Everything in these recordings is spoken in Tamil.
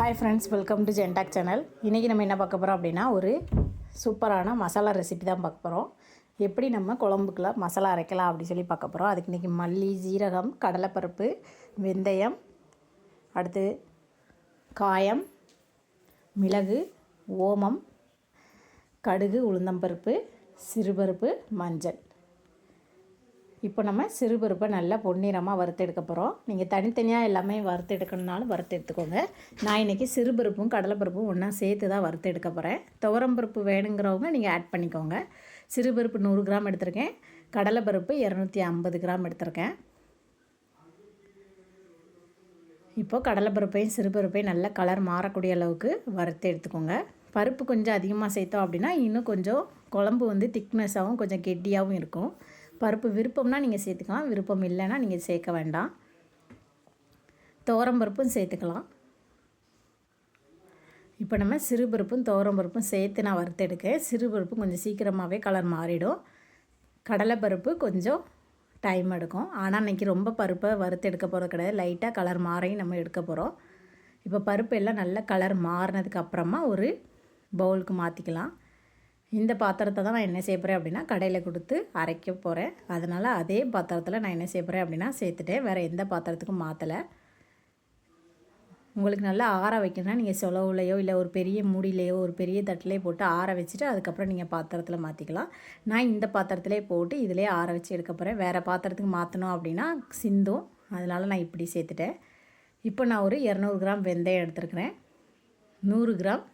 ஹாய் ஃப்ரெண்ட்ஸ் வெல்கம் டு ஜென்டாக் சேனல் இன்றைக்கி நம்ம என்ன பார்க்க போகிறோம் அப்படின்னா ஒரு சூப்பரான மசாலா ரெசிபி தான் பார்க்க போகிறோம் எப்படி நம்ம குழம்புக்குள்ள மசாலா அரைக்கலாம் அப்படின்னு சொல்லி பார்க்க போகிறோம் அதுக்கு இன்றைக்கி மல்லி ஜீரகம் கடலைப்பருப்பு வெந்தயம் அடுத்து காயம் மிளகு ஓமம் கடுகு உளுந்தம்பருப்பு சிறுபருப்பு மஞ்சள். இப்போ நம்ம சிறுபருப்பை நல்லா பொன்னிறமாக வறுத்து எடுக்க போகிறோம் நீங்கள் தனித்தனியாக எல்லாமே வறுத்து எடுக்கணுனாலும் வறுத்து எடுத்துக்கோங்க நான் இன்றைக்கி சிறுபருப்பும் கடலைப்பருப்பும் ஒன்றா சேர்த்து தான் வறுத்து எடுக்க போகிறேன் துவரம்பருப்பு வேணுங்கிறவங்க நீங்கள் ஆட் பண்ணிக்கோங்க. சிறுபருப்பு நூறு கிராம் எடுத்திருக்கேன். கடலைப்பருப்பு இரநூத்தி ஐம்பது கிராம் எடுத்திருக்கேன். இப்போது கடலைப்பருப்பையும் சிறுபருப்பையும் நல்லா கலர் மாறக்கூடிய அளவுக்கு வறுத்து எடுத்துக்கோங்க பருப்பு கொஞ்சம் அதிகமாக சேர்த்தோம் அப்படின்னா இன்னும் கொஞ்சம் குழம்பு வந்து திக்னஸாகவும் கொஞ்சம் கெட்டியாகவும் இருக்கும். பருப்பு விருப்பம்னா நீங்கள் சேர்த்துக்கலாம் விருப்பம் இல்லைன்னா நீங்கள் சேர்க்க வேண்டாம். பருப்பும் சேர்த்துக்கலாம். இப்போ நம்ம சிறுபருப்பும் பருப்பும் சேர்த்து நான் வறுத்தெடுக்கேன் சிறுபருப்பு கொஞ்சம் சீக்கிரமாகவே கலர் மாறிடும். கடலைப்பருப்பு கொஞ்சம் டைம் எடுக்கும். ஆனால் இன்றைக்கி ரொம்ப பருப்பை வறுத்து எடுக்க போகிறது கிடையாது. லைட்டாக கலர் மாறையும் நம்ம எடுக்க போகிறோம் இப்போ பருப்பு எல்லாம் நல்லா கலர் மாறினதுக்கு அப்புறமா ஒரு பவுலுக்கு மாற்றிக்கலாம் இந்த பாத்திரத்தை தான் நான் என்ன செய்ய போகிறேன் அப்படின்னா கடையில் கொடுத்து அரைக்க போகிறேன் அதனால் அதே பாத்திரத்தில் நான் என்ன செய்ய போகிறேன் அப்படின்னா சேர்த்துட்டேன். வேறு எந்த பாத்திரத்துக்கும் மாற்றலை உங்களுக்கு நல்லா ஆற வைக்கணும்னா நீங்கள் சொலவுலையோ இல்லை ஒரு பெரிய மூடியிலையோ ஒரு பெரிய தட்டிலையோ போட்டு ஆற வச்சுட்டு அதுக்கப்புறம் நீங்கள் பாத்திரத்தில் மாற்றிக்கலாம் நான் இந்த பாத்திரத்திலே போட்டு இதிலே ஆற வச்சு எடுக்க போகிறேன் வேறு பாத்திரத்துக்கு மாற்றணும் அப்படின்னா சிந்தும். அதனால் நான் இப்படி சேர்த்துட்டேன். இப்போ நான் ஒரு இரநூறு கிராம் வெந்தயம் எடுத்துருக்கிறேன். நூறு கிராம்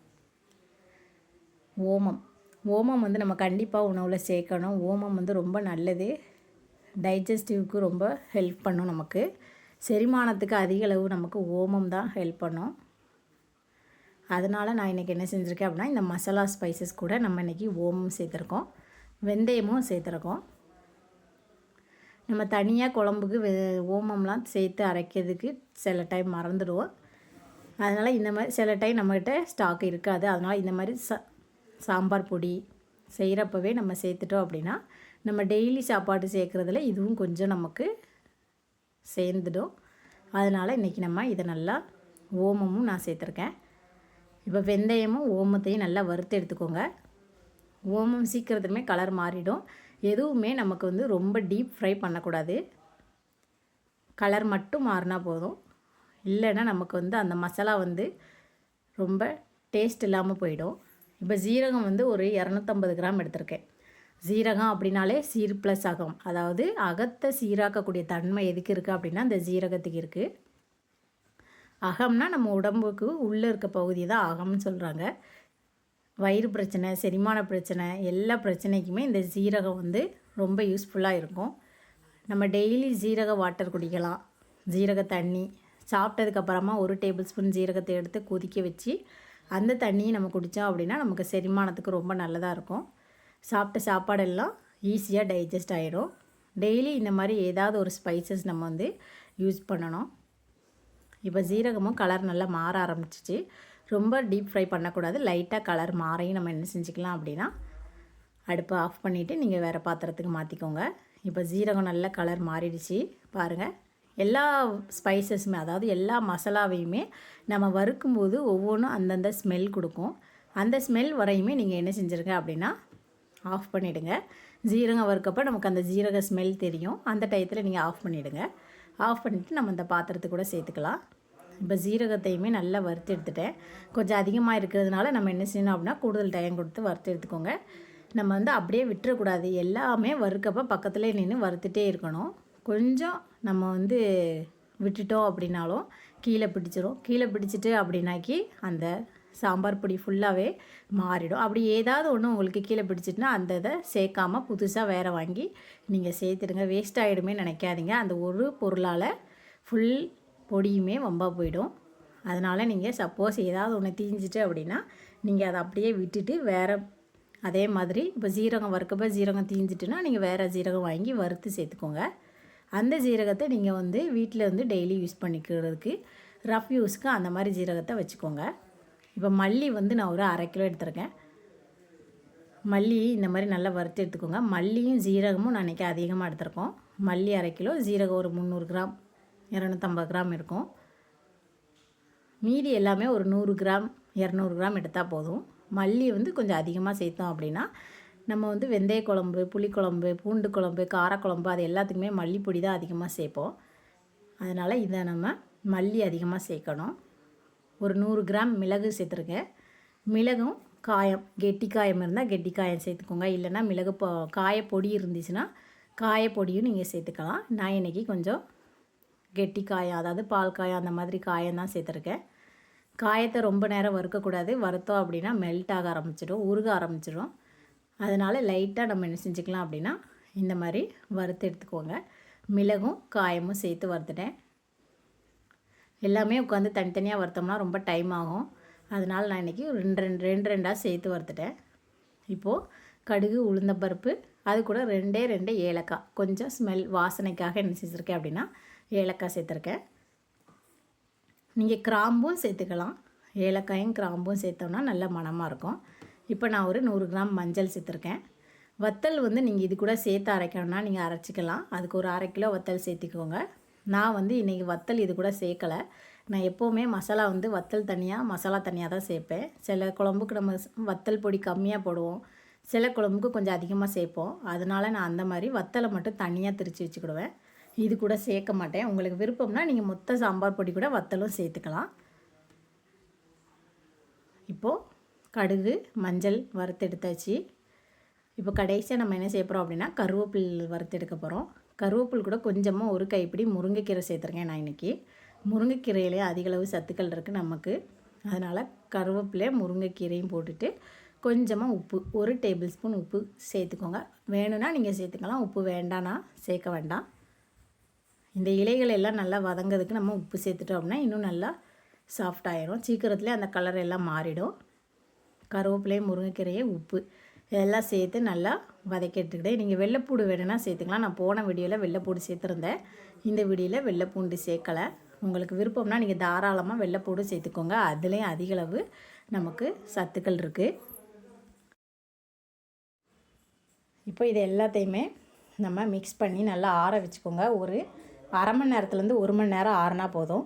ஓமம். ஓமம் வந்து நம்ம கண்டிப்பாக உணவில் சேர்க்கணும். ஓமம் வந்து ரொம்ப நல்லது. டைஜஸ்டிவ்க்கு ரொம்ப ஹெல்ப் பண்ணும் நமக்கு. செரிமானத்துக்கு அதிக அளவு நமக்கு ஓமம் தான் ஹெல்ப் பண்ணும். அதனால் நான் இன்றைக்கி என்ன செஞ்சுருக்கேன் அப்படின்னா இந்த மசாலா ஸ்பைசஸ் கூட நம்ம இன்றைக்கி ஓமம் சேர்த்துருக்கோம். வெந்தயமும் சேர்த்துருக்கோம். நம்ம தனியாக குழம்புக்கு வெ ஓமம்லாம் சேர்த்து அரைக்கிறதுக்கு சில டைம் மறந்துடுவோம். அதனால் இந்த மாதிரி சில டைம் நம்மக்கிட்ட ஸ்டாக் இருக்காது. அதனால் இந்த மாதிரி ச சாம்பார் பொடி செய்கிறப்பவே நம்ம சேர்த்துட்டோம் அப்படின்னா நம்ம டெய்லி சாப்பாடு சேர்க்குறதுல இதுவும் கொஞ்சம் நமக்கு சேர்ந்துடும். அதனால் இன்றைக்கி நம்ம இதை நல்லா ஓமமும் நான் சேர்த்துருக்கேன். இப்போ வெந்தயமும் ஓமத்தையும் நல்லா வறுத்து எடுத்துக்கோங்க. ஓமம் சீக்கிரத்துமே கலர் மாறிடும். எதுவுமே நமக்கு வந்து ரொம்ப டீப் ஃப்ரை பண்ணக்கூடாது. கலர் மட்டும் மாறினா போதும். இல்லைன்னா நமக்கு வந்து அந்த மசாலா வந்து ரொம்ப டேஸ்ட் இல்லாமல் போயிடும். இப்போ ஜீரகம் வந்து ஒரு இரநூத்தம்பது கிராம் எடுத்திருக்கேன். ஜீரகம் அப்படின்னாலே சீர் ப்ளஸ் அகம். அதாவது அகத்தை சீராக்கக்கூடிய தன்மை எதுக்கு இருக்குது அப்படின்னா அந்த ஜீரகத்துக்கு இருக்குது அகம்னா நம்ம உடம்புக்கு உள்ளே இருக்க பகுதி தான் அகம்னு சொல்கிறாங்க வயிறு பிரச்சனை செரிமான பிரச்சனை எல்லா பிரச்சனைக்குமே இந்த ஜீரகம் வந்து ரொம்ப யூஸ்ஃபுல்லாக இருக்கும். நம்ம டெய்லி ஜீரக வாட்டர் குடிக்கலாம். ஜீரக தண்ணி சாப்பிட்டதுக்கப்புறமா ஒரு டேபிள் ஸ்பூன் ஜீரகத்தை எடுத்து கொதிக்க வச்சு அந்த தண்ணியை நம்ம குடித்தோம் அப்படின்னா நமக்கு செரிமானத்துக்கு ரொம்ப நல்லதாக இருக்கும். சாப்பிட்ட சாப்பாடெல்லாம் ஈஸியாக டைஜஸ்ட் ஆகிடும் டெய்லி இந்த மாதிரி ஏதாவது ஒரு ஸ்பைசஸ் நம்ம வந்து யூஸ் பண்ணணும். இப்போ ஜீரகமும் கலர் நல்லா மாற ஆரம்பிச்சிச்சு. ரொம்ப டீப் ஃப்ரை பண்ணக்கூடாது. லைட்டாக கலர் மாறையும் நம்ம என்ன செஞ்சுக்கலாம் அப்படின்னா அடுப்பை ஆஃப் பண்ணிவிட்டு நீங்கள் வேறு பாத்திரத்துக்கு மாற்றிக்கோங்க இப்போ ஜீரகம் நல்ல கலர் மாறிடுச்சு. பாருங்கள் எல்லா ஸ்பைசஸுமே அதாவது எல்லா மசாலாவையுமே நம்ம வறுக்கும்போது ஒவ்வொன்றும் அந்தந்த ஸ்மெல் கொடுக்கும். அந்த ஸ்மெல் வரையுமே நீங்கள் என்ன செஞ்சுருங்க அப்படின்னா ஆஃப் பண்ணிவிடுங்க ஜீரகம் வறுக்கப்போ நமக்கு அந்த ஜீரக ஸ்மெல் தெரியும். அந்த டயத்தில் நீங்கள் ஆஃப் பண்ணிவிடுங்க ஆஃப் பண்ணிவிட்டு நம்ம இந்த பாத்திரத்தை கூட சேர்த்துக்கலாம். இப்போ ஜீரகத்தையுமே நல்லா வறுத்து எடுத்துட்டேன். கொஞ்சம் அதிகமாக இருக்கிறதுனால நம்ம என்ன செய்யணும் அப்படின்னா கூடுதல் டைம் கொடுத்து வறுத்து எடுத்துக்கோங்க. நம்ம வந்து அப்படியே விட்டுறக்கூடாது. எல்லாமே வறுக்கப்போ பக்கத்துலேயே நின்று வறுத்துட்டே இருக்கணும். கொஞ்சம் நம்ம வந்து விட்டுட்டோம் அப்படின்னாலும் கீழே பிடிச்சிரும். கீழே பிடிச்சிட்டு அப்படின்னாக்கி அந்த சாம்பார் பொடி ஃபுல்லாகவே மாறிடும். அப்படி ஏதாவது ஒன்று உங்களுக்கு கீழே பிடிச்சிட்டுனா அந்த இதை சேர்க்காமல் புதுசாக வேறு வாங்கி நீங்கள் சேர்த்துடுங்க. வேஸ்ட் ஆகிடுமே நினைக்காதீங்க. அந்த ஒரு பொருளால் ஃபுல் பொடியுமே வம்பாக போயிடும். அதனால் நீங்கள் சப்போஸ் ஏதாவது ஒன்று தீஞ்சிட்டு அப்படின்னா நீங்கள் அதை அப்படியே விட்டுட்டு வேறு அதே மாதிரி இப்போ ஜீரகம் வறுக்கப்போ ஜீரகம் தீஞ்சிட்டுனா நீங்கள் வேறு ஜீரகம் வாங்கி வறுத்து சேர்த்துக்கோங்க. அந்த ஜீரகத்தை நீங்கள் வந்து வீட்டில் வந்து டெய்லி யூஸ் பண்ணிக்கிறதுக்கு ரஃப் யூஸ்க்கு அந்த மாதிரி ஜீரகத்தை வச்சுக்கோங்க. இப்போ மல்லி வந்து நான் ஒரு அரை கிலோ எடுத்துருக்கேன். மல்லி இந்த மாதிரி நல்லா வறுத்து எடுத்துக்கோங்க. மல்லியும் ஜீரகமும் நான் அதிகமாக எடுத்துருக்கோம். மல்லி அரை கிலோ ஜீரகம் ஒரு முந்நூறு கிராம் இரநூத்தம்பது கிராம் இருக்கும். மீதி எல்லாமே ஒரு நூறு கிராம் இரநூறு கிராம் எடுத்தால் போதும். மல்லி வந்து கொஞ்சம் அதிகமாக சேர்த்தோம் அப்படின்னா நம்ம வந்து வெந்தய குழம்பு புளிக்குழம்பு பூண்டு குழம்பு காரக்குழம்பு அது எல்லாத்துக்குமே மல்லிப்பொடி தான் அதிகமாக சேர்ப்போம். அதனால் இதை நம்ம மல்லி அதிகமாக சேர்க்கணும். ஒரு நூறு கிராம் மிளகு சேர்த்துருக்கேன். மிளகும் காயம் கெட்டி காயம் இருந்தால் கெட்டி காயம் சேர்த்துக்கோங்க. இல்லைன்னா மிளகு பொ காயப்பொடி இருந்துச்சுன்னா காயப்பொடியும் நீங்கள் சேர்த்துக்கலாம். நான் இன்றைக்கி கொஞ்சம் கெட்டி காயம் அதாவது பால் காயம் அந்த மாதிரி காயம் தான் சேர்த்துருக்கேன். காயத்தை ரொம்ப நேரம் வறுக்கக்கூடாது. வறுத்தோம் அப்படின்னா மெல்ட் ஆக ஆரம்பிச்சிடும் உருக ஆரம்பிச்சிடும். அதனால் லைட்டாக நம்ம என்ன செஞ்சுக்கலாம் அப்படின்னா இந்த மாதிரி வறுத்து எடுத்துக்கோங்க. மிளகும் காயமும் சேர்த்து வறுத்துட்டேன். எல்லாமே உட்காந்து தனித்தனியாக வறுத்தோம்னா ரொம்ப டைம் ஆகும். அதனால் நான் இன்றைக்கி ரெண்டு ரெண்டு ரெண்டு ரெண்டாக சேர்த்து வறுத்துட்டேன். இப்போது கடுகு உளுந்தம்பருப்பு அது கூட ரெண்டே ரெண்டு ஏலக்காய். கொஞ்சம் ஸ்மெல் வாசனைக்காக என்ன செஞ்சுருக்கேன் அப்படின்னா ஏலக்காய் சேர்த்துருக்கேன். நீங்கள் கிராம்பும் சேர்த்துக்கலாம். ஏலக்காயும் கிராம்பும் சேர்த்தோம்னா நல்ல மணமாக இருக்கும். இப்போ நான் ஒரு நூறு கிராம் மஞ்சள் சேர்த்துருக்கேன். வத்தல் வந்து நீங்கள் இது கூட சேர்த்து அரைக்கணும்னா நீங்கள் அரைச்சிக்கலாம். அதுக்கு ஒரு அரை கிலோ வத்தல் சேர்த்துக்கோங்க. நான் வந்து இன்றைக்கி வத்தல் இது கூட சேர்க்கலை. நான் எப்போவுமே மசாலா வந்து வத்தல் தனியாக மசாலா தனியாக தான் சேர்ப்பேன். சில குழம்புக்கு நம்ம வத்தல் பொடி கம்மியாக போடுவோம். சில குழம்புக்கு கொஞ்சம் அதிகமாக சேர்ப்போம். அதனால் நான் அந்த மாதிரி வத்தலை மட்டும் தனியாக திரித்து வச்சுக்கிடுவேன். இது கூட சேர்க்க மாட்டேன். உங்களுக்கு விருப்பம்னா நீங்கள் மொத்த சாம்பார் பொடி கூட வத்தலும் சேர்த்துக்கலாம். இப்போது கடுகு மஞ்சள் வறுத்தெடுத்தாச்சு. இப்போ கடைசியாக நம்ம என்ன செய்ய போகிறோம் அப்படின்னா கருவேப்பில் வறுத்தெடுக்க போகிறோம் கருவேப்பில் கூட கொஞ்சமாக ஒரு கைப்பிடி முருங்கைக்கீரை சேர்த்துருக்கேன் நான் இன்றைக்கி முருங்கைக்கீரையிலே அதிகளவு சத்துக்கள் இருக்குது நமக்கு. அதனால் கருவேப்பிலை முருங்கைக்கீரையும் போட்டுட்டு கொஞ்சமாக உப்பு ஒரு டேபிள் ஸ்பூன் உப்பு சேர்த்துக்கோங்க. வேணும்னா நீங்கள் சேர்த்துக்கலாம் உப்பு வேண்டானா சேர்க்க வேண்டாம். இந்த இலைகள் எல்லாம் நல்லா வதங்கிறதுக்கு நம்ம உப்பு சேர்த்துட்டோம் அப்படின்னா இன்னும் நல்லா சாஃப்ட் ஆயிரும். சீக்கிரத்துலேயே அந்த கலர் எல்லாம் மாறிடும். கருவேப்பிலை முருங்கைக்கீரையை உப்பு. இதெல்லாம் சேர்த்து நல்லா வதக்கிட்டுக்கிட்டேன் நீங்கள் வெள்ளைப்பூடு வேணும்னா சேர்த்துக்கலாம். நான் போன வீடியோவில் வெள்ளைப்பூடு சேர்த்துருந்தேன். இந்த வீடியோவில் வெள்ளைப்பூண்டு சேர்க்கலை. உங்களுக்கு விருப்பம்னா நீங்கள் தாராளமாக வெள்ளைப்பூடு சேர்த்துக்கோங்க. அதுலேயும் அதிகளவு நமக்கு சத்துக்கள் இருக்குது இப்போ இது எல்லாத்தையுமே நம்ம மிக்ஸ் பண்ணி நல்லா ஆற வச்சுக்கோங்க. ஒரு அரை மணி நேரத்துலேருந்து ஒரு மணி நேரம் ஆறுனா போதும்.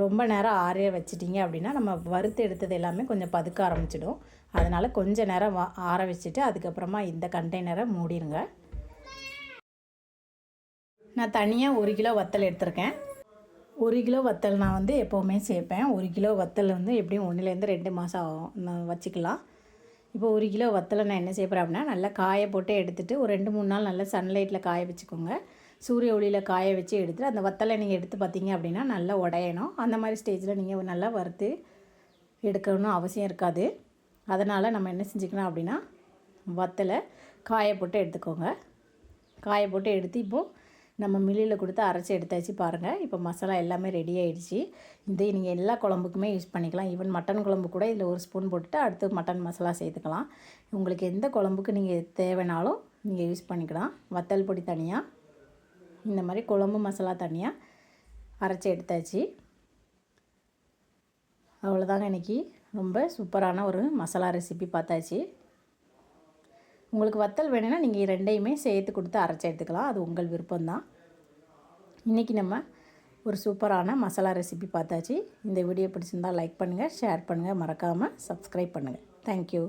ரொம்ப நேரம் ஆறிய வச்சிட்டிங்க அப்படின்னா நம்ம வறுத்து எடுத்தது எல்லாமே கொஞ்சம் பதுக்க ஆரம்பிச்சிடும். அதனால் கொஞ்சம் நேரம் வா ஆற வச்சுட்டு அதுக்கப்புறமா இந்த கண்டெய்னரை மூடிடுங்க நான் தனியாக ஒரு கிலோ வத்தல் எடுத்திருக்கேன். ஒரு கிலோ வத்தல் நான் வந்து எப்போவுமே சேர்ப்பேன். ஒரு கிலோ வத்தல் வந்து எப்படியும் ஒன்றுலேருந்து ரெண்டு மாதம் ஆகும். வச்சுக்கலாம். இப்போ ஒரு கிலோ வத்தலை நான் என்ன செய்யப்படுறேன் அப்படின்னா நல்லா காய போட்டு எடுத்துகிட்டு ஒரு ரெண்டு மூணு நாள் நல்லா சன்லைட்டில் காய வச்சுக்கோங்க. சூரிய ஒளியில் காய வச்சு எடுத்துட்டு அந்த வத்தலை நீங்கள் எடுத்து பார்த்தீங்க அப்படின்னா நல்லா உடையணும். அந்த மாதிரி ஸ்டேஜில் நீங்கள் நல்லா வறுத்து எடுக்கணும் அவசியம் இருக்காது. அதனால் நம்ம என்ன செஞ்சுக்கணும் அப்படின்னா வத்தலை காய போட்டு எடுத்துக்கோங்க. காய போட்டு எடுத்து இப்போது நம்ம மில்லில் கொடுத்து அரைச்சி எடுத்தாச்சு பாருங்கள் இப்போ மசாலா எல்லாமே ரெடி ஆகிடுச்சு இந்த நீங்கள் எல்லா குழம்புக்குமே யூஸ் பண்ணிக்கலாம். ஈவன் மட்டன் குழம்பு கூட இதில் ஒரு ஸ்பூன் போட்டுட்டு அடுத்து மட்டன் மசாலா சேர்த்துக்கலாம். உங்களுக்கு எந்த குழம்புக்கு நீங்கள் தேவைனாலும் நீங்கள் யூஸ் பண்ணிக்கலாம். வத்தல் பொடி தனியாக இந்த மாதிரி குழம்பு மசாலா தனியாக அரைச்சி எடுத்தாச்சு. அவ்வளோதாங்க இன்றைக்கி ரொம்ப சூப்பரான ஒரு மசாலா ரெசிபி பார்த்தாச்சு. உங்களுக்கு வத்தல் வேணும்னா நீங்கள் ரெண்டையுமே சேர்த்து கொடுத்து அரைச்சி எடுத்துக்கலாம். அது உங்கள் விருப்பம்தான். இன்றைக்கி நம்ம ஒரு சூப்பரான மசாலா ரெசிபி பார்த்தாச்சு. இந்த வீடியோ பிடிச்சிருந்தால் லைக் பண்ணுங்கள் ஷேர் பண்ணுங்கள் மறக்காமல் சப்ஸ்கிரைப் பண்ணுங்கள் தேங்க்யூ